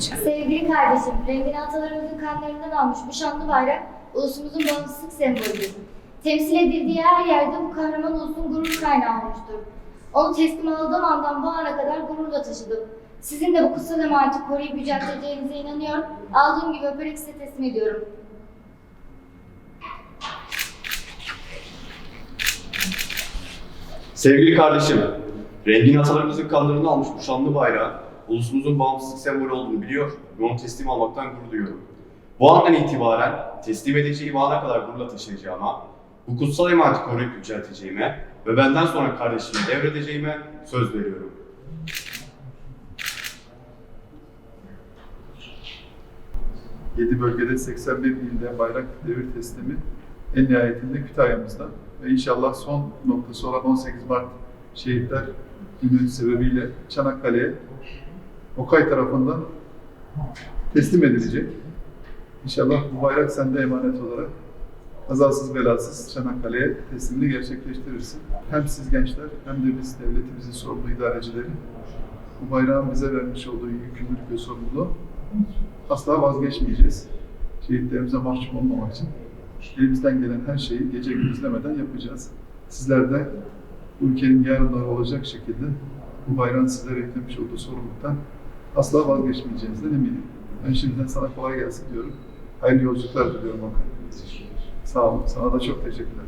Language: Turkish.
Sevgili kardeşim, rengini atalarımızın kanlarından almış bu şanlı bayrak ulusumuzun bağımsızlık sembolüdür. Temsil edildiği her yerde bu kahraman ulusun gurur kaynağı olmuştur. Onu teslim aldığım andan bu ana kadar gururla taşıdım. Sizin de bu kutsal emaneti koruyup yücelteceğinize inanıyor, aldığım gibi öperek size teslim ediyorum. Sevgili kardeşim, rengin atalarımızın kanlarını almış bu şanlı bayrağı, ulusumuzun bağımsızlık sembolü olduğunu biliyor ve onu teslim almaktan gurur duyuyorum. Bu andan itibaren teslim edeceğim ana kadar gururla taşıyacağıma, bu kutsal emaneti koruyup yücelteceğime ve benden sonra kardeşime devredeceğime söz veriyorum. Yedi bölgede 81 ilde bayrak devir teslimi en nihayetinde Kütahya'mızda ve inşallah son noktası olan 18 Mart şehitler günü sebebiyle Çanakkale'ye Okay tarafından teslim edilecek. İnşallah bu bayrak sende emanet olarak kazasız belasız Çanakkale'ye teslimini gerçekleştirirsin. Hem siz gençler hem de biz devletimizin sorumlu idarecileri bu bayrağın bize vermiş olduğu yükümlülük ve sorumluluğu asla vazgeçmeyeceğiz. Şehitlerimize mahcup olmamak için elimizden gelen her şeyi gece gündüz demeden yapacağız. Sizler de ülkenin yarınları olacak şekilde bu bayrağın sizlere yüklemiş olduğu sorumluluktan asla vazgeçmeyeceğinizden eminim. Ben şimdiden sana kolay gelsin diyorum. Hayırlı yolculuklar diliyorum Hakan. Sağ olun. Sana da çok teşekkürler.